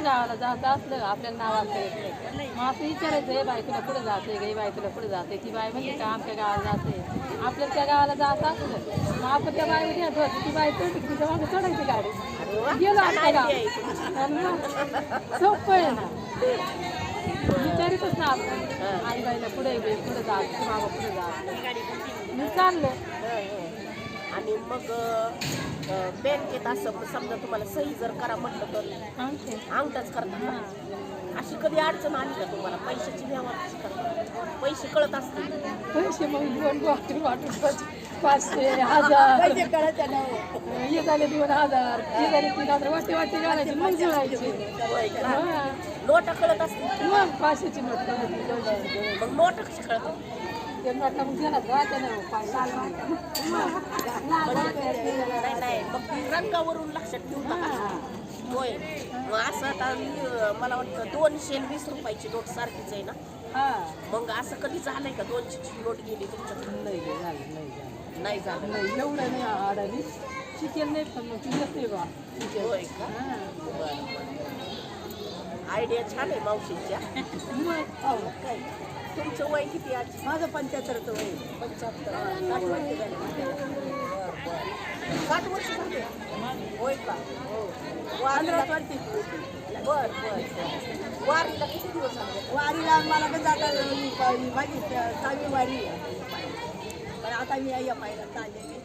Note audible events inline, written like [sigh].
कुठे गावाला जायचं असलं आपल्याला नाव आपलं येत नाही. मग असं विचारायचं हे बाई तुला पुढे जाते गे बाई तुला पुढे जाते ती बाई म्हणजे का आमच्या गावाला जाते आपल्याला त्या गावाला जायचं असलं. मग आपण त्या बाई येत होती ती बाई तुटली की तिच्यामागे चढायची गाडी. गेलो आमच्या गाव सोपं आहे ना. विचारितच ना आपण. आई बाईला पुढे गे पुढे जात बाबा पुढे जा. मी चाललो. आणि मग बँकेत असं समजा तुम्हाला सही जर करा म्हटलं तर? अंगठाच करता ना अशी कधी अडचण आली का तुम्हाला? पैशाची व्यवहार कशी करता? पैसे कळत असतील? पैसे मग दोन वाटून वाटून पाच- पाचशे हजार. हे झाले दोन हजार. ते झाले तीन हजार. वाटे वाटे घालायचे मग जुळायचे. होय का? हा. नोटा कळत असतील? मग पाचशेची नोट मग नोटा कशी कळतात? नाही नाही मग रंगावरून लक्षात टाका होय. मग असं आता मी, मला वाटतं दोनशे आणि वीस रुपयाची नोट सारखीच आहे ना? हा. मग असं कधी झालंय का दोनशेची नोट गेली तुमच्याकडे नाही झालं नाही झालं. नाही झालं. नाही एवढं नाही आडाली शिकेल नाही पण मग तू येते बा. होय का? हा. बरं आयडिया छान आहे मावशीच्या. [laughs] मग हो. काय? तुमचं वय किती आज माझं पंच्याहत्तरचं वय. पंच्याहत्तर. साठ वर्ष झाले. बरं बरं. साठ वर्ष झाले? होय का? हो. वारीला बर बर बर. वारीला किती दिवस झाले वारीला मला पण जाता माझी सहावी वारी आहे. पण आता मी या पाहिला चाललेली